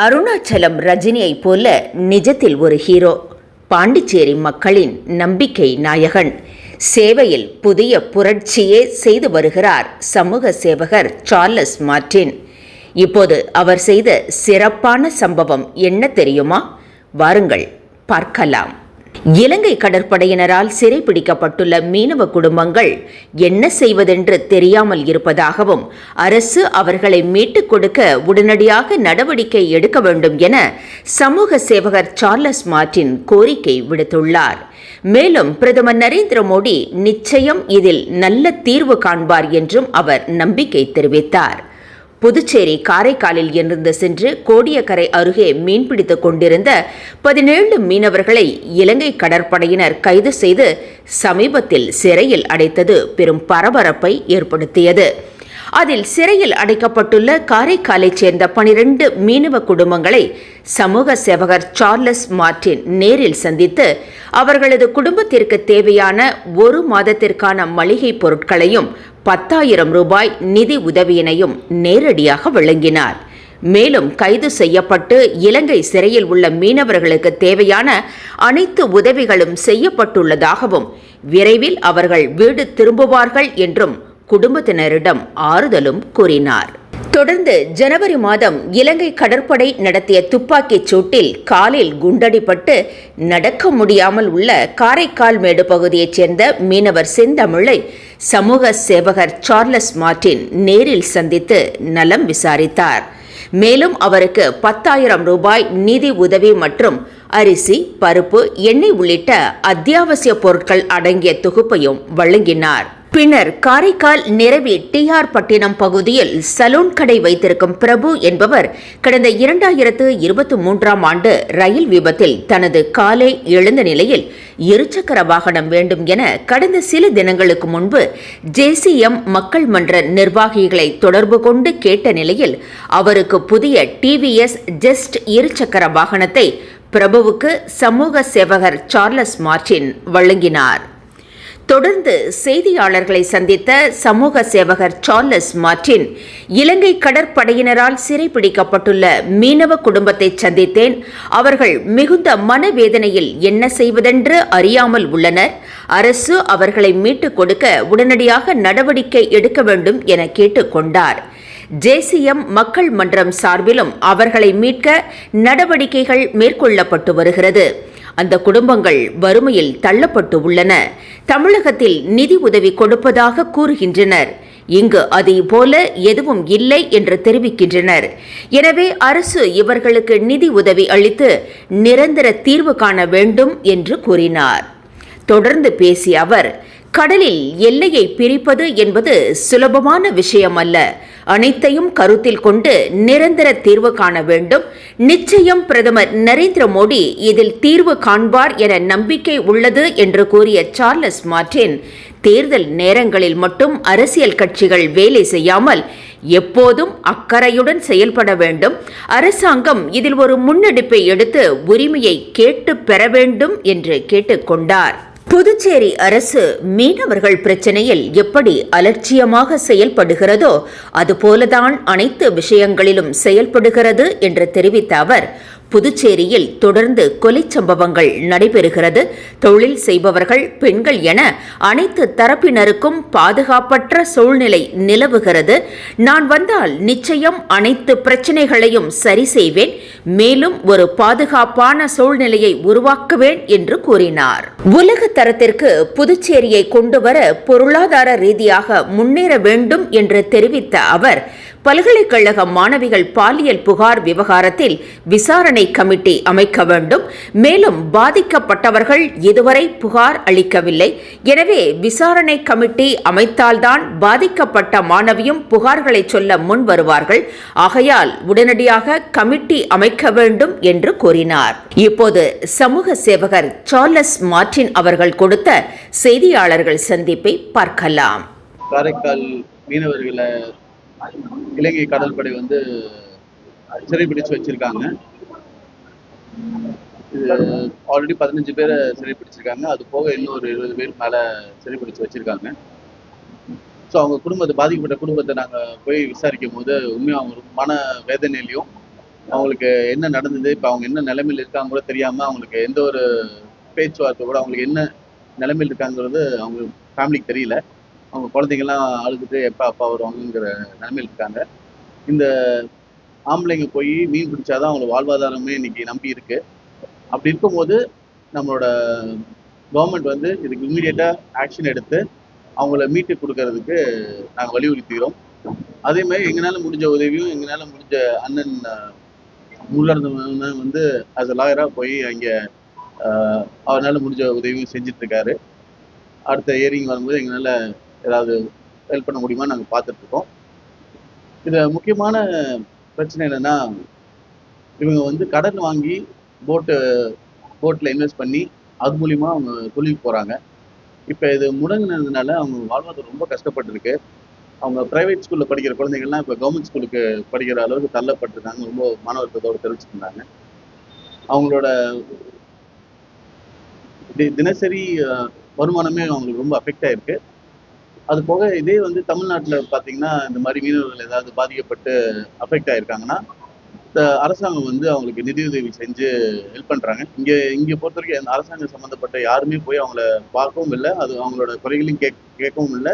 அருணாச்சலம் ரஜினியைப் போல நிஜத்தில் ஒரு ஹீரோ. பாண்டிச்சேரி மக்களின் நம்பிக்கை நாயகன். சேவையில் புதிய புரட்சியே செய்து வருகிறார் சமூக சேவகர் சார்லஸ் மார்டின். இப்போது அவர் செய்த சிறப்பான சம்பவம் என்ன தெரியுமா? வாருங்கள் பார்க்கலாம். இலங்கை கடற்படையினரால் சிறைபிடிக்கப்பட்டுள்ள மீனவ குடும்பங்கள் என்ன செய்வதென்று தெரியாமல் இருப்பதாகவும் அரசு அவர்களை மீட்டுக் கொடுக்க உடனடியாக நடவடிக்கை எடுக்க வேண்டும் என சமூக சேவகர் சார்லஸ் மார்டின் கோரிக்கை விடுத்துள்ளார். மேலும் பிரதமர் நரேந்திர மோடி நிச்சயம் இதில் நல்ல தீர்வு காண்பார் என்றும் அவர் நம்பிக்கை தெரிவித்தார். புதுச்சேரி காரைக்காலில் இருந்து சென்று கோடியக்கரை அருகே மீன்பிடித்துக் கொண்டிருந்த பதினேழு மீனவர்களை இலங்கை கடற்படையினர் கைது செய்து சமீபத்தில் சிறையில் அடைத்தது பெரும் பரபரப்பை ஏற்படுத்தியது. அதில் சிறையில் அடைக்கப்பட்டுள்ள காரைக்காலைச் சேர்ந்த பனிரெண்டு மீனவ குடும்பங்களை சமூக சேவகர் சார்லஸ் மார்டின் நேரில் சந்தித்து அவர்களது குடும்பத்திற்கு தேவையான ஒரு மாதத்திற்கான மளிகை பொருட்களையும் பத்தாயிரம் ரூபாய் நிதி உதவியினையும் நேரடியாக வழங்கினார். மேலும் கைது செய்யப்பட்டு இலங்கை சிறையில் உள்ள மீனவர்களுக்கு தேவையான அனைத்து உதவிகளும் செய்யப்பட்டுள்ளதாகவும் விரைவில் அவர்கள் வீடு திரும்புவார்கள் என்றும் குடும்பத்தினரிடம் ஆறுதலும் கூறினார். தொடர்ந்து ஜனவரி மாதம் இலங்கை கடற்படை நடத்திய துப்பாக்கிச் சூட்டில் காலில் குண்டடிப்பட்டு நடக்க முடியாமல் உள்ள காரைக்கால் மேடு பகுதியைச் சேர்ந்த மீனவர் செந்தமிழை சமூக சேவகர் சார்லஸ் மார்டின் நேரில் சந்தித்து நலம் விசாரித்தார். மேலும் அவருக்கு பத்தாயிரம் ரூபாய் நிதி உதவி மற்றும் அரிசி பருப்பு எண்ணெய் உள்ளிட்ட அத்தியாவசிய பொருட்கள் அடங்கிய தொகுப்பையும் வழங்கினார். பின்னர் காரைக்கால் நிரவி டிஆர் பட்டினம் பகுதியில் சலூன் கடை வைத்திருக்கும் பிரபு என்பவர் கடந்த இரண்டாயிரத்து இருபத்தி மூன்றாம் ஆண்டு ரயில் விபத்தில் தனது காலை எழுந்த நிலையில் இருசக்கர வாகனம் வேண்டும் என கடந்த சில தினங்களுக்கு முன்பு ஜேசிஎம் மக்கள் மன்ற நிர்வாகிகளை தொடர்பு கொண்டு கேட்ட நிலையில் அவருக்கு புதிய டிவிஎஸ் ஜெஸ்ட் இருசக்கர வாகனத்தை பிரபுவுக்கு சமூக சேவகர் சார்லஸ் மார்டின் வழங்கினார். தொடர்ந்து செய்தியாளர்களை சந்தித்த சமூக சேவகர் சார்லஸ் மார்டின் இலங்கை கடற்படையினரால் சிறைபிடிக்கப்பட்டுள்ள மீனவ குடும்பத்தை சந்தித்தேன். அவர்கள் மிகுந்த மனவேதனையில் என்ன செய்வதென்று அறியாமல் உள்ளனர். அரசு அவர்களை மீட்டுக் கொடுக்க உடனடியாக நடவடிக்கை எடுக்க வேண்டும் என கேட்டுக்கொண்டார் ஜேசிஎம் மக்கள் மன்றம் சார்பிலும் அவர்களை மீட்க நடவடிக்கைகள் மேற்கொள்ளப்பட்டு வருகிறது. அந்த குடும்பங்கள் வறுமையில் தள்ளப்பட்டு உள்ளன. தமிழகத்தில் நிதி உதவி கொடுப்பதாக கூறுகின்றனர். இங்கு அதை போல எதுவும் இல்லை என்று தெரிவிக்கின்றனர். எனவே அரசு இவர்களுக்கு நிதி உதவி அளித்து நிரந்தர தீர்வு காண வேண்டும் என்று கூறினார். தொடர்ந்து பேசிய அவர் கடலில் எல்லையை பிரிப்பது என்பது சுலபமான விஷயம் அல்ல அனைத்தையும் கருத்தில் கொண்டு நிரந்தர தீர்வு காண வேண்டும். நிச்சயம் பிரதமர் நரேந்திர மோடி இதில் தீர்வு காண்பார் என நம்பிக்கை உள்ளது என்று கூறிய சார்லஸ் மார்டின் தேர்தல் நேரங்களில் மட்டும் அரசியல் கட்சிகள் வேலை செய்யாமல் எப்போதும் அக்கறையுடன் செயல்பட வேண்டும். அரசாங்கம் இதில் ஒரு முன்னெடுப்பை எடுத்து உரிமையை கேட்டு பெற வேண்டும் என்று கேட்டுக்கொண்டார் புதுச்சேரி அரசு மீனவர்கள் பிரச்சனையில் எப்படி அலட்சியமாக செயல்படுகிறதோ அதுபோலதான் அனைத்து விஷயங்களிலும் செயல்படுகிறது என்று தெரிவித்த அவர் புதுச்சேரியில் தொடர்ந்து கொலை சம்பவங்கள் நடைபெறுகிறது. தொழில் செய்பவர்கள் பெண்கள் என அனைத்து தரப்பினருக்கும் பாதுகாப்பற்ற சூழ்நிலை நிலவுகிறது. நான் வந்தால் நிச்சயம் அனைத்து பிரச்சனைகளையும் சரி செய்வேன். மேலும் ஒரு பாதுகாப்பான சூழ்நிலையை உருவாக்குவேன் என்று கூறினார். உலக தரத்திற்கு புதுச்சேரியை கொண்டுவர பொருளாதார ரீதியாக முன்னேற வேண்டும் என்று தெரிவித்த அவர் பல்கலைக்கழக மாணவிகள் பாலியல் புகார் விவகாரத்தில் விசாரணை கமிட்டி அமைக்க வேண்டும். மேலும் பாதிக்கப்பட்டவர்கள் இதுவரை புகார் அளிக்கவில்லை. எனவே விசாரணை கமிட்டி அமைத்தால்தான் பாதிக்கப்பட்ட மாணவியும் புகார்களை சொல்ல முன் வருவார்கள். ஆகையால் உடனடியாக கமிட்டி அமைக்க வேண்டும் என்று கூறினார். இப்போது சமூக சேவகர் சார்லஸ் மார்டின் அவர்கள் கொடுத்த செய்தியாளர்கள் சந்திப்பை பார்க்கலாம். காரைக்கால் மீனவர்களை இலங்கை கடற்படை வந்து சிறைபிடிச்சு வச்சிருக்காங்க. ஆல்ரெடி பதினஞ்சு பேரை சிறைப்பிடிச்சிருக்காங்க அது போக இன்னும் ஒரு இருபது பேர் மேல சிறைப்பிடிச்சு வச்சிருக்காங்க. ஸோ அவங்க குடும்பத்தை பாதிக்கப்பட்ட குடும்பத்தை நாங்கள் போய் விசாரிக்கும் போது உண்மையாக அவங்க மன வேதனையிலையும் அவங்களுக்கு என்ன நடந்தது இப்போ அவங்க என்ன நிலைமையில் இருக்காங்க கூட தெரியாம அவங்களுக்கு எந்த ஒரு பேச்சுவார்த்தை கூட அவங்களுக்கு என்ன நிலைமையில் இருக்காங்கிறது அவங்க ஃபேமிலிக்கு தெரியல. அவங்க குழந்தைங்கள்லாம் அழுதுட்டு எப்போ அப்பா வருவாங்கங்கிற நிலைமையில் இருக்காங்க. இந்த ஆம்பளைங்க போய் மீன் பிடிச்சாதான் அவங்களுக்கு வாழ்வாதாரமே இன்னைக்கு நம்பி இருக்கு. அப்படி இருக்கும்போது நம்மளோட கவர்மெண்ட் வந்து இதுக்கு இம்மிடியேட்டாக ஆக்ஷன் எடுத்து அவங்கள மீட்டு கொடுக்கறதுக்கு நாங்கள் வலியுறுத்துகிறோம். அதே மாதிரி எங்களால் முடிஞ்ச உதவியும் எங்களால் முடிஞ்ச அண்ணன் முள்ளர்ந்தவன் வந்து அஸ் அ லாயராக போய் அங்கே அவரால் முடிஞ்ச உதவியும் செஞ்சிட்ருக்காரு. அடுத்த இயரிங் வரும்போது எங்களால் ஏதாவது ஹெல்ப் பண்ண முடியுமா நாங்கள் பார்த்துட்டு இருக்கோம் இதில் முக்கியமான பிரச்சனை என்னன்னா இவங்க வந்து கடன் வாங்கி போட்டு போட்டில் இன்வெஸ்ட் பண்ணி அது மூலியமா அவங்க தொழிலுக்கு போகிறாங்க இப்போ இது முடங்கினதுனால அவங்க வாழ்வாதாரம் ரொம்ப கஷ்டப்பட்டுருக்கு. அவங்க பிரைவேட் ஸ்கூலில் படிக்கிற குழந்தைங்கள்லாம் இப்போ கவர்மெண்ட் ஸ்கூலுக்கு படிக்கிற அளவுக்கு தள்ளப்பட்டிருக்காங்க. ரொம்ப மன வருத்தத்தோடு தெரிவிச்சிருந்தாங்க அவங்களோட தினசரி வருமானமே அவங்களுக்கு ரொம்ப அஃபெக்ட் ஆயிருக்கு. அது போக இதே வந்து தமிழ்நாட்டில் பார்த்தீங்கன்னா இந்த மாதிரி மீனவர்கள் ஏதாவது பாதிக்கப்பட்டு அஃபெக்ட் ஆயிருக்காங்கன்னா அரசாங்கம் வந்து அவங்களுக்கு நிதியுதவி செஞ்சு ஹெல்ப் பண்றாங்க. இங்க இங்க பொறுத்த வரைக்கும் அந்த அரசாங்கம் சம்மந்தப்பட்ட யாருமே போய் அவங்கள பார்க்கவும் இல்லை. அது அவங்களோட குறைகளையும் கேக் கேட்கவும் இல்லை.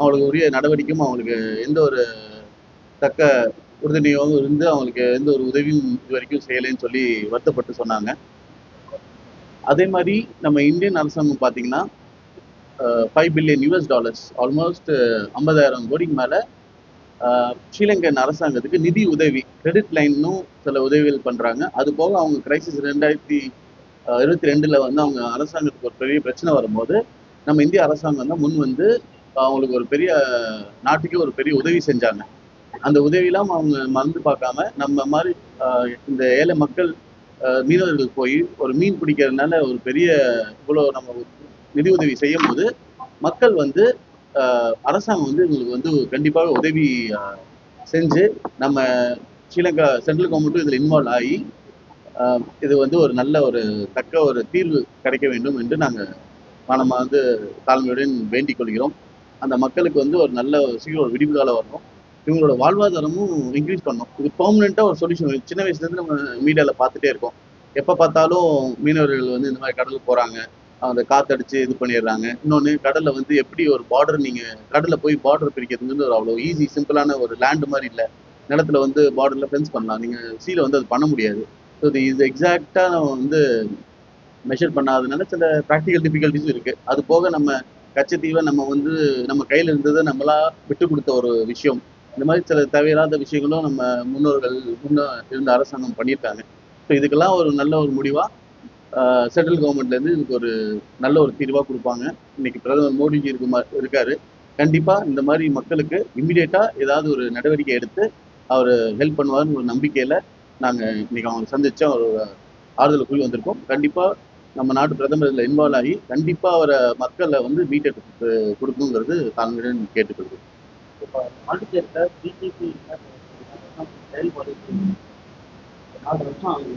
அவங்களுக்கு உரிய நடவடிக்கையும் அவங்களுக்கு எந்த ஒரு தக்க உறுதுணையாகவும் இருந்து அவங்களுக்கு எந்த ஒரு உதவியும் இது வரைக்கும் செய்யலைன்னு சொல்லி வருத்தப்பட்டு சொன்னாங்க. அதே மாதிரி நம்ம இந்தியன் அரசாங்கம் பார்த்தீங்கன்னா five billion US dollars almost ஐம்பதாயிரம் கோடிக்கு மேலே ஸ்ரீலங்கன் அரசாங்கத்துக்கு நிதி உதவி கிரெடிட் லைன்னும் சில உதவிகள் பண்ணுறாங்க அது போக அவங்க கிரைசிஸ் ரெண்டாயிரத்தி இருபத்தி ரெண்டில் வந்து அவங்க அரசாங்கத்துக்கு ஒரு பெரிய பிரச்சனை வரும்போது நம்ம இந்திய அரசாங்கம் தான் முன் வந்து அவங்களுக்கு ஒரு பெரிய நாட்டுக்கே ஒரு பெரிய உதவி செஞ்சாங்க. அந்த உதவியெல்லாம் அவங்க மறந்து பார்க்காம நம்ம மாதிரி இந்த ஏழை மக்கள் மீனவர்கள் போய் ஒரு மீன் பிடிக்கிறதுனால ஒரு பெரிய இவ்வளோ நம்ம நிதி உதவி செய்யும் போது மக்கள் வந்து அரசாங்கம் வந்து இவங்களுக்கு வந்து கண்டிப்பாக உதவி செஞ்சு நம்ம ஸ்ரீலங்கா சென்ட்ரல் கவர்மெண்ட்டும் இதில் இன்வால்வ் ஆகி அஹ், இது வந்து ஒரு நல்ல ஒரு தக்க ஒரு தீர்வு கிடைக்க வேண்டும் என்று நாங்கள் நம்ம வந்து தாழ்மையுடன் வேண்டிக் கொள்கிறோம். அந்த மக்களுக்கு வந்து ஒரு நல்ல சீக்கிரம் ஒரு விடிவு காலம் வரணும். இவங்களோட வாழ்வாதாரமும் இன்க்ரீஸ் பண்ணணும். இது பெர்மனெண்ட்டாக ஒரு சொல்யூஷன் சின்ன வயசுலேருந்து நம்ம மீடியாவில் பார்த்துட்டே இருக்கோம். எப்போ பார்த்தாலும் மீனவர்கள் வந்து இந்த மாதிரி கடலுக்கு போகிறாங்க அந்த காத்தடிச்சு இது பண்ணிடுறாங்க. இன்னொன்று கடலில் வந்து எப்படி ஒரு பார்டர் நீங்கள் கடலில் போய் பார்டர் பிரிக்கிறதுங்கிறது ஒரு அவ்வளோ ஈஸி சிம்பிளான ஒரு லேண்டு மாதிரி இல்லை. நிலத்துல வந்து பார்டரில் ஃபென்ஸ் பண்ணலாம். நீங்கள் சீல வந்து அது பண்ண முடியாது. ஸோ இது இது எக்ஸாக்டாக நம்ம வந்து மெஷர் பண்ணாததுனால சில ப்ராக்டிக்கல் டிஃபிகல்ட்டிஸும் இருக்கு. அது போக நம்ம கச்சத்தீவை நம்ம வந்து நம்ம கையில் இருந்ததை நம்மளா விட்டு கொடுத்த ஒரு விஷயம். இந்த மாதிரி சில தேவையில்லாத விஷயங்களும் நம்ம முன்னோர்கள் முன்ன இருந்த அரசாங்கம் பண்ணியிருக்காங்க. ஸோ இதுக்கெல்லாம் ஒரு நல்ல ஒரு முடிவாக சென்ட்ரல் கவர்மெண்ட்லேருந்து இதுக்கு ஒரு நல்ல ஒரு தீர்வாக கொடுப்பாங்க. இன்னைக்கு பிரதமர் மோடிஜி இருக்கு இருக்காரு. கண்டிப்பா இந்த மாதிரி மக்களுக்கு இம்மிடியேட்டாக ஏதாவது ஒரு நடவடிக்கை எடுத்து அவர் ஹெல்ப் பண்ணுவார்னு ஒரு நம்பிக்கையில நாங்க இன்னைக்கு அவங்க சந்திச்சு அவரோட ஆறுதல் கூறி வந்திருக்கோம். கண்டிப்பா நம்ம நாட்டு பிரதமர் இதில் இன்வால்வ் ஆகி கண்டிப்பா அவரை மக்களை வந்து மீட்டெடுத்து கொடுக்கணுங்கிறது தாங்களுடன் கேட்டுக்கொள்கிறேன் இப்போ பாண்டிச்சேரியில் பிஜேபி செயல்பாடு நாலு வருஷம் ஆகுது.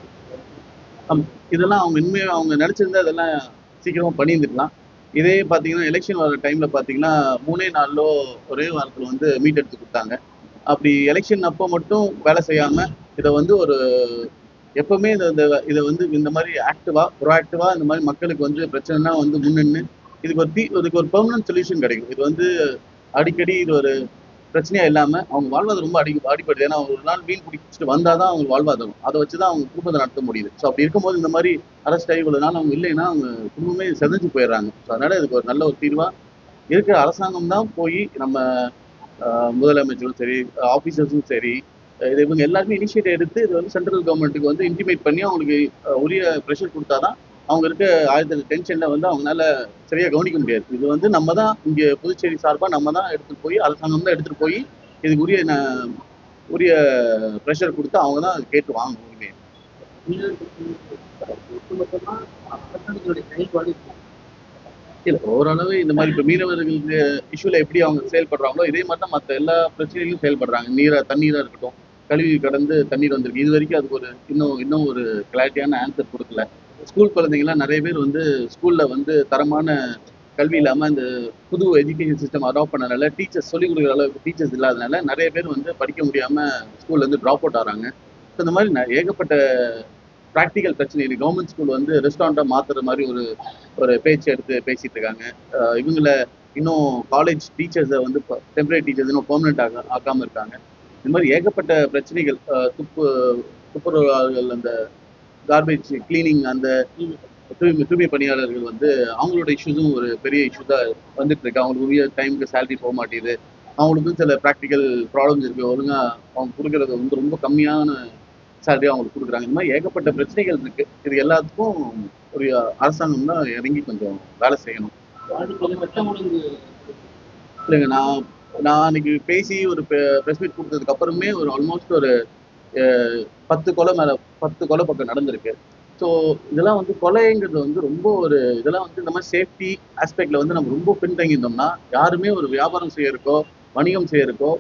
இதெல்லாம் அவங்க உண்மையாக அவங்க நினச்சிருந்தா இதெல்லாம் சீக்கிரமாக பண்ணியிருந்துக்கலாம் இதே பார்த்தீங்கன்னா எலெக்ஷன் வர டைமில் பார்த்தீங்கன்னா மூணே நாளிலோ ஒரே வாரத்தில் வந்து மீட் எடுத்து கொடுத்தாங்க. அப்படி எலெக்ஷன் அப்போ மட்டும் வேலை செய்யாமல் இதை வந்து ஒரு எப்பவுமே இந்த இந்த- இதை வந்து இந்த மாதிரி ஆக்டிவா ப்ரோஆக்டிவாக இந்த மாதிரி மக்களுக்கு வந்து பிரச்சனைனா வந்து முன்னின்னு இதுக்கு ஒரு தீ இதுக்கு ஒரு பெர்மனன்ட் சொல்யூஷன் கிடைக்கும். இது வந்து அடிக்கடி இது ஒரு பிரச்சனையா இல்லாம அவங்க வாழ்வாதாரம் ரொம்ப அடி அடிப்படுது ஏன்னா அவங்க ஒரு நாள் மீன் பிடிச்சிட்டு வந்தாதான் அவங்க வாழ்வாதாரம். அதை வச்சுதான் அவங்க குடும்பத்தை நடத்த முடியுது. ஸோ அப்படி இருக்கும்போது இந்த மாதிரி அரெஸ்ட் ஆகி இவ்வளவு நாள் அவங்க இல்லைன்னா அவங்க குடும்பமே செதஞ்சு போயிடுறாங்க. ஸோ அதனால இதுக்கு ஒரு நல்ல ஒரு தீர்வா இருக்கிற அரசாங்கம் தான் போய் நம்ம முதலமைச்சரும் சரி ஆஃபீஸர்ஸும் சரி இது இவங்க எல்லாருமே இனிஷியேட் எடுத்து இது வந்து சென்ட்ரல் கவர்மெண்ட்டுக்கு வந்து இன்டிமேட் பண்ணி அவங்களுக்கு உரிய ப்ரெஷர் கொடுத்தாதான் அவங்க இருக்க ஆயிரத்தி டென்ஷன்ல வந்து அவங்களால சரியா கவனிக்க முடியாது. இது வந்து நம்ம தான் இங்க புதுச்சேரி சார்பா நம்ம தான் எடுத்துட்டு போய் அரசாங்கம் தான் எடுத்துட்டு போய் இதுக்கு உரிய ந- உரிய ப்ரெஷர் கொடுத்து அவங்க தான் கேட்டு வாங்கணும் உரிமையை. இல்லை ஓரளவு இந்த மாதிரி இப்போ மீனவர்களுக்கு இஷ்யூல எப்படி அவங்க செயல்படுறாங்களோ இதே மாதிரி தான் மற்ற எல்லா பிரச்சனையிலும் செயல்படுறாங்க. நீரா தண்ணீரா இருக்கட்டும் கழுவி கடந்து தண்ணீர் வந்திருக்கு. இது வரைக்கும் அதுக்கு ஒரு இன்னும் இன்னும் ஒரு கிளாரிட்டியான ஆன்சர் கொடுக்கல. ஸ்கூல் குழந்தைங்கலாம் நிறைய பேர் வந்து ஸ்கூல்ல வந்து தரமான கல்வி இல்லாமல் இந்த புது எஜுகேஷன் சிஸ்டம் அடாப்ட் பண்ணனால டீச்சர்ஸ் சொல்லிக் கொடுக்குற அளவுக்கு டீச்சர்ஸ் இல்லாதனால நிறைய பேர் வந்து படிக்க முடியாம ஸ்கூல்ல இருந்து ட்ராப் அவுட் ஆறாங்க. ஸோ இந்த மாதிரி ந- ஏகப்பட்ட ப்ராக்டிக்கல் பிரச்சனை. இருக்கு கவர்மெண்ட் ஸ்கூல் வந்து ரெஸ்டாரண்ட்டாக மாற்றுற மாதிரி ஒரு ஒரு பேச்சு எடுத்து பேசிட்டு இருக்காங்க. இவங்கள இன்னும் காலேஜ் டீச்சர்ஸை வந்து டெம்பரரி டீச்சர்ஸ் இன்னும் பெர்மனெண்ட் ஆக ஆக்காமல் இருக்காங்க. இந்த மாதிரி ஏகப்பட்ட பிரச்சனைகள் துப்பு துப்புரவாளர்கள் அந்த கார்பேஜ் கிளீனிங் அந்த தூய்மை தூய்மை பணியாளர்கள் வந்து அவங்களோட இஷ்யூஸும் ஒரு பெரிய இஷ்யூ தான் வந்துட்டு இருக்கு அவங்களுக்கு உரிய டைமுக்கு சேலரி போக மாட்டேங்குது. அவங்களுக்கும் சில ப்ராக்டிக்கல் ப்ராப்ளம்ஸ் இருக்கு. ஒழுங்கா அவங்க கொடுக்கறது வந்து ரொம்ப கம்மியான சேலரி அவங்களுக்கு கொடுக்குறாங்க. இந்த மாதிரி ஏகப்பட்ட பிரச்சனைகள் இருக்கு. இது எல்லாத்துக்கும் ஒரு அரசாங்கம் தான் இறங்கி கொஞ்சம் வேலை செய்யணும். இல்லைங்க நான் நான் அன்னைக்கு பேசி ஒரு ப்ரெஸ் மீட் கொடுத்ததுக்கு அப்புறமே ஒரு ஆல்மோஸ்ட் ஒரு பத்து கொலை மேல பத்து கொலை பக்கம் நடந்திருக்கு. ஸோ இதெல்லாம் வந்து கொலைங்கிறது வந்து ரொம்ப ஒரு இதெல்லாம் வந்து இந்த மாதிரி சேஃப்டி ஆஸ்பெக்ட்ல வந்து நம்ம ரொம்ப பின்தங்கியிருந்தோம்னா யாருமே ஒரு வியாபாரம் செய்யறக்கோ வணிகம் செய்யறக்கோ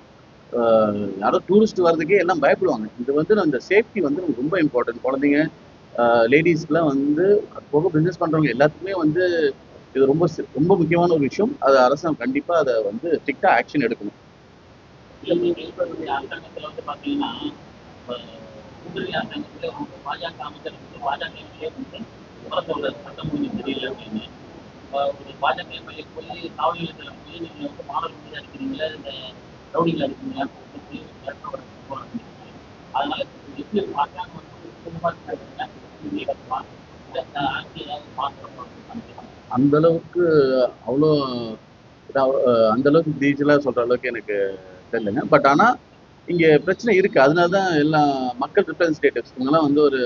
ஆஹ், யாரோ டூரிஸ்ட் வர்றதுக்கே எல்லாம் பயப்படுவாங்க. இது வந்து இந்த சேஃப்டி வந்து நமக்கு ரொம்ப இம்பார்ட்டன்ட் குழந்தைங்க லேடிஸ்க்குலாம் வந்து அது போக பிஸ்னஸ் பண்றவங்க எல்லாத்துக்குமே வந்து இது ரொம்ப ரொம்ப முக்கியமான ஒரு விஷயம். அது அரசாங்கம் கண்டிப்பா அதை வந்து ஸ்ட்ரிக்டா ஆக்ஷன் எடுக்கணும். நீங்க இருக்கக்கூடிய வந்து வந்து பாஜக அமைச்சர் வந்து பாஜக எம்எல்ஏ வந்து சட்டம் ஒழுங்கு தெரியல அப்படின்னு ஒரு பாஜக எம்எல்ஏ போய் காவல் நிலையத்தில் போய் நீங்கள் வந்து மாடல் வந்து அடிக்கிறீங்களா இந்த ரவுடிகள் அடிக்கிறீங்களா சொல்லி அதனால எப்படி அரசாங்கம் வந்து இந்த ஆட்சி ஏதாவது மாற்றம் அந்த அளவுக்கு அவ்வளோ அந்த அளவுக்கு டீச்சலாக சொல்ற அளவுக்கு எனக்கு தெரியலங்க. பட் ஆனால் இங்கே பிரச்சனை இருக்கு. அதனால தான் எல்லாம் மக்கள் ரிப்ரஸன்டேட்டிவ்ஸ் இவங்கெல்லாம் வந்து ஒரு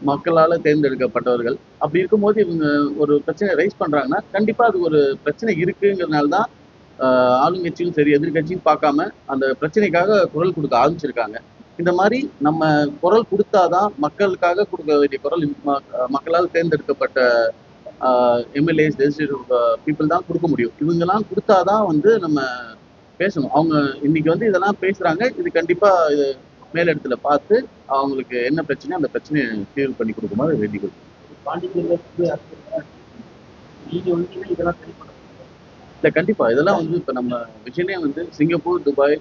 மக்களால் தேர்ந்தெடுக்கப்பட்டவர்கள். அப்படி இருக்கும்போது இவங்க ஒரு பிரச்சனை ரைஸ் பண்றாங்கன்னா கண்டிப்பாக அது ஒரு பிரச்சனை இருக்குங்கிறதுனால தான் ஆளுங்கட்சியும் சரி எதிர்கட்சியும் பார்க்காம அந்த பிரச்சனைக்காக குரல் கொடுக்க ஆரம்பிச்சிருக்காங்க. இந்த மாதிரி நம்ம குரல் கொடுத்தாதான் மக்களுக்காக கொடுக்க வேண்டிய குரல் ம- மக்களால் தேர்ந்தெடுக்கப்பட்ட எம்எல்ஏஸ் லெஜிஸ்லேட்டிவ் பீப்புள் தான் கொடுக்க முடியும். இவங்கெல்லாம் கொடுத்தாதான் வந்து நம்ம பேசணும். அவங்க இன்னைக்கு வந்து இதெல்லாம் பேசுறாங்க. இது கண்டிப்பா இது மேலிடத்துல பார்த்து அவங்களுக்கு என்ன பிரச்சனையோ அந்த பிரச்சனையை தீர்வு பண்ணி கொடுக்குமாறு வேண்டிக் பாண்டிச்சேரியில இதெல்லாம் இல்லை கண்டிப்பா. இதெல்லாம் வந்து இப்போ நம்ம விஷயமே வந்து சிங்கப்பூர் துபாய்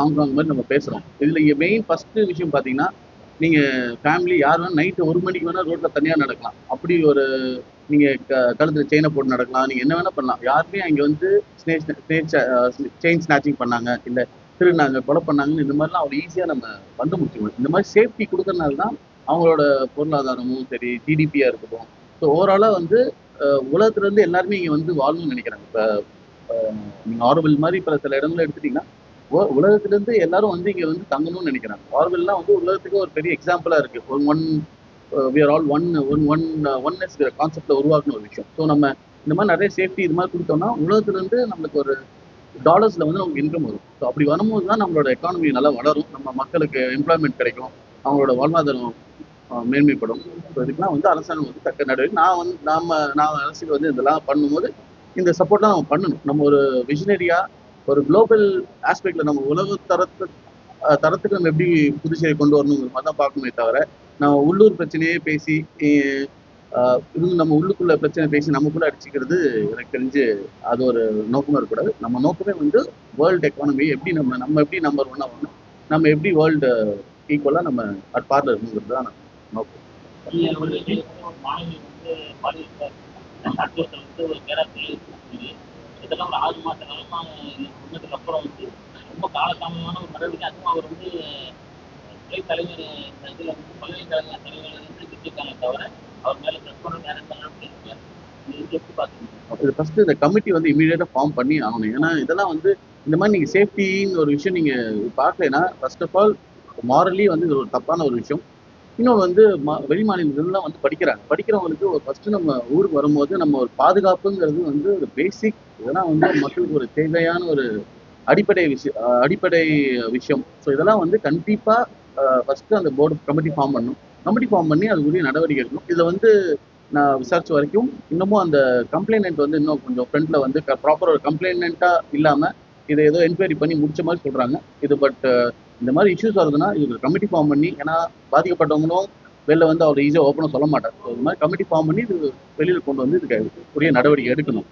ஹாங்காங் மாதிரி நம்ம பேசுறோம். இதுல இங்க மெயின் ஃபர்ஸ்ட் விஷயம் பாத்தீங்கன்னா நீங்க ஃபேமிலி யார் வேணா நைட்டு ஒரு மணிக்கு வேணா ரோட்ல தனியா நடக்கலாம். அப்படி ஒரு நீங்க க- கழுத்துல செயினை போட்டு நடக்கலாம். நீங்க என்ன வேணா பண்ணலாம். யாருமே அங்க வந்து செயின் ஸ்நாச்சிங் பண்ணாங்க. இல்ல திருநாங்க கொலை பண்ணாங்கன்னு இந்த மாதிரிலாம் அவங்க ஈஸியா நம்ம வந்து முடிச்சுக்கணும். இந்த மாதிரி சேஃப்டி கொடுக்கறதுனால தான் அவங்களோட பொருளாதாரமும் சரி ஜிடிபியா இருக்கட்டும். ஸோ ஓவராலாக வந்து அஹ், உலகத்துல இருந்து எல்லாருமே இங்க வந்து வாழணும்னு நினைக்கிறாங்க. இப்போ நீங்க ஆர்வல் மாதிரி பல சில இடங்களை எடுத்துட்டீங்கன்னா உலகத்துல இருந்து எல்லாரும் வந்து இங்க வந்து தங்கணும்னு நினைக்கிறாங்க. ஆர்வல்லாம் வந்து உலகத்துக்கு ஒரு பெரிய எக்ஸாம்பிளா இருக்கு. ஒரு one we are all one one one oneness கான்செப்ட்ல உருவாக்குன ஒரு விஷயம். ஸோ நம்ம இந்த மாதிரி நிறைய சேஃப்டி இது மாதிரி கொடுத்தோம்னா உலகத்துலேருந்து நம்மளுக்கு ஒரு டாலர்ஸ்ல வந்து நமக்கு இன்கம் வரும். ஸோ அப்படி வரும்போது தான் நம்மளோட எக்கானமி நல்லா வளரும். நம்ம மக்களுக்கு எம்ப்ளாய்மெண்ட் கிடைக்கும். அவங்களோட வாழ்வாதாரம் uh, மேன்மைப்படும். ஸோ இதுக்கெல்லாம் வந்து அரசாங்கம் வந்து தக்க நடவடிக்கை. நான் வந்து நாம நான் அரசுக்கு வந்து இதெல்லாம் பண்ணும்போது இந்த சப்போர்ட்லாம் நம்ம பண்ணணும். நம்ம ஒரு விஷனரியா ஒரு குளோபல் ஆஸ்பெக்ட்ல நம்ம உலக தரத்தை தரத்துக்கு நம்ம எப்படி புதுச்சேரி கொண்டு வரணுங்கிற மாதிரி தான் பார்க்கணுமே தவிர நம்ம உள்ளூர் பிரச்சனையே பேசி அஹ், நம்ம உள்ளுக்குள்ள பிரச்சனை பேசி நமக்குள்ள அடிச்சுக்கிறது எனக்கு தெரிஞ்சு அது ஒரு நோக்கமாக இருக்கக்கூடாது. நம்ம நோக்கமே வந்து வேர்ல்டு எக்கானமி எப்படி நம்ம நம்ம எப்படி நம்பர் ஒன்னா வரணும் நம்ம எப்படி வேர்ல்டு ஈக்குவலாக நம்ம அட் பார்ல இருக்கணுங்கிறது தான் நோக்கம். இதெல்லாம் ஒரு ஆறு மாசம் காலமா அப்புறம் வந்து ரொம்ப காலதாமதமான ஒரு நடவடிக்கை. அதுவும் அவர் வந்து துறை தலைவர் இந்த இதில் வந்து பல்கலைக்கழக தலைவர்கள் வந்து திட்டிருக்காங்க தவிர அவர் மேலே சஸ்பெண்ட் வேற எந்த இது ஃபர்ஸ்ட் இந்த கமிட்டி வந்து இமீடியட்டா ஃபார்ம் பண்ணி ஆகணும். ஏன்னா இதெல்லாம் வந்து இந்த மாதிரி நீங்க சேஃப்டின்னு ஒரு விஷயம் நீங்க பார்க்கலைன்னா ஃபர்ஸ்ட் ஆஃப் ஆல் மாரலி வந்து இது ஒரு தப்பான ஒரு விஷயம். இன்னொன்று வந்து வெளி மாநிலங்கள்லாம் வந்து படிக்கிறாங்க. படிக்கிறவங்களுக்கு ஒரு ஃபர்ஸ்ட் நம்ம ஊருக்கு வரும்போது நம்ம ஒரு பாதுகாப்புங்கிறது வந்து ஒரு பேசிக் இதெல்லாம் வந்து மக்களுக்கு ஒரு தேவையான ஒரு அடிப்படை விஷயம் அடிப்படை விஷயம். ஸோ இதெல்லாம் வந்து கண்டிப்பா ஃபர்ஸ்ட் அந்த போர்டு கமிட்டி ஃபார்ம் பண்ணும் கமிட்டி ஃபார்ம் பண்ணி அது நடவடிக்கை எடுக்கணும். இதில் வந்து நான் விசாரிச்ச வரைக்கும் இன்னமும் அந்த கம்ப்ளைனண்ட் வந்து இன்னும் கொஞ்சம் ஃப்ரண்ட்ல வந்து ப்ராப்பர் ஒரு கம்ப்ளைனண்ட்டாக இல்லாம இதை ஏதோ என்கொயரி பண்ணி முடிச்ச மாதிரி சொல்கிறாங்க இது பட் இந்த மாதிரி இஷ்யூஸ் வருதுன்னா இது கமிட்டி ஃபார்ம் பண்ணி ஏன்னா பாதிக்கப்பட்டவங்களும் வெளில வந்து அவர் ஈஸியாக ஓப்பனாக சொல்ல மாட்டார் ஸோ இந்த மாதிரி கமிட்டி ஃபார்ம் பண்ணி இது வெளியில் கொண்டு வந்து இதுக்கு உரிய நடவடிக்கை எடுக்கணும்.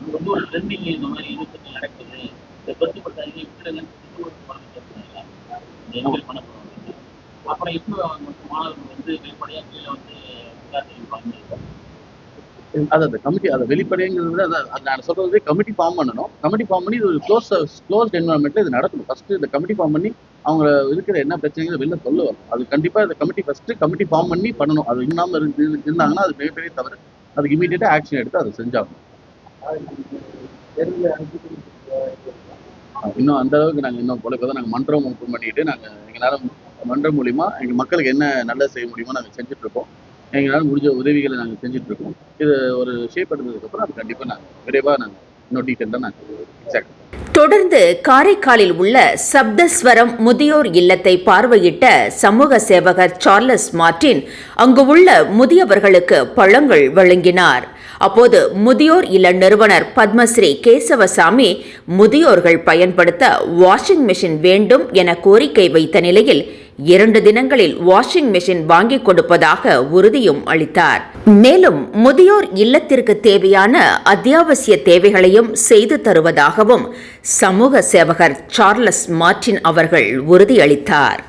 ரொம்ப ஒரு ட்ரெண்டிங் இந்த மாதிரி இது நடக்குது. இதை பெருசுப்படுத்தாதீங்க பார்த்தாங்க சொல்லிட்டு ஒரு பண்ண போறாங்க அப்புறம் எப்படி மற்ற மாணவர்கள் வந்து வெளிப்படையாக கீழே வந்து புகார் தெரிவிப்பாங்க அது அந்த கமிட்டி அதை வெளிப்படைங்கிறது அது நான் சொல்றது கமிட்டி ஃபார்ம் பண்ணணும். கமிட்டி ஃபார்ம் பண்ணி இது ஒரு க்ளோஸ் க்ளோஸ் என்வரன்மெண்ட்ல இது நடக்கணும். ஃபர்ஸ்ட் இந்த கமிட்டி ஃபார்ம் பண்ணி அவங்க இருக்கிற என்ன பிரச்சனைகளை வெளில சொல்ல வரும் அது கண்டிப்பா இந்த கமிட்டி ஃபர்ஸ்ட் கமிட்டி ஃபார்ம் பண்ணி பண்ணணும். அது இல்லாம இருந்து இருந்தாங்கன்னா அது மிகப்பெரிய தவறு. அதுக்கு இமீடியட்டா ஆக்ஷன் எடுத்து அதை செஞ்சாகணும். இன்னும் அந்த அளவுக்கு நாங்கள் இன்னும் போல இப்போ தான் நாங்கள் மன்றம் ஓப்பன் பண்ணிட்டு நாங்கள் எங்களால் மன்றம் மூலிமா எங்கள் மக்களுக்கு என்ன நல்லா செய்ய முடியுமோ நாங்கள் செஞ்சுட்டு இருக்கோம். எங்களால் முடிஞ்ச உதவிகளை நாங்கள் செஞ்சுட்டு இருக்கோம். இது ஒரு ஷேப் எடுத்ததுக்கப்புறம் அது கண்டிப்பாக நாங்கள் விரைவாக நாங்கள் இன்னும் டீட்டெயிலாக நாங்கள் எக்ஸாக்ட் தொடர்ந்து காரைக்காலில் உள்ள சப்தஸ்வரம் முதியோர் இல்லத்தை பார்வையிட்ட சமூக சேவகர் சார்லஸ் மார்டின் அங்கு உள்ள முதியவர்களுக்கு பழங்கள் வழங்கினார். அப்போது முதியோர் இல்ல நிறுவனர் பத்மஸ்ரீ கேசவசாமி முதியோர்கள் பயன்படுத்த வாஷிங் மெஷின் வேண்டும் என கோரிக்கை வைத்த நிலையில் இரண்டு தினங்களில் வாஷிங் மெஷின் வாங்கிக் கொடுப்பதாக உறுதியும் அளித்தார். மேலும் முதியோர் இல்லத்திற்கு தேவையான அத்தியாவசிய தேவைகளையும் செய்து தருவதாகவும் சமூக சேவகர் சார்லஸ் மார்டின் அவர்கள் உறுதியளித்தார்.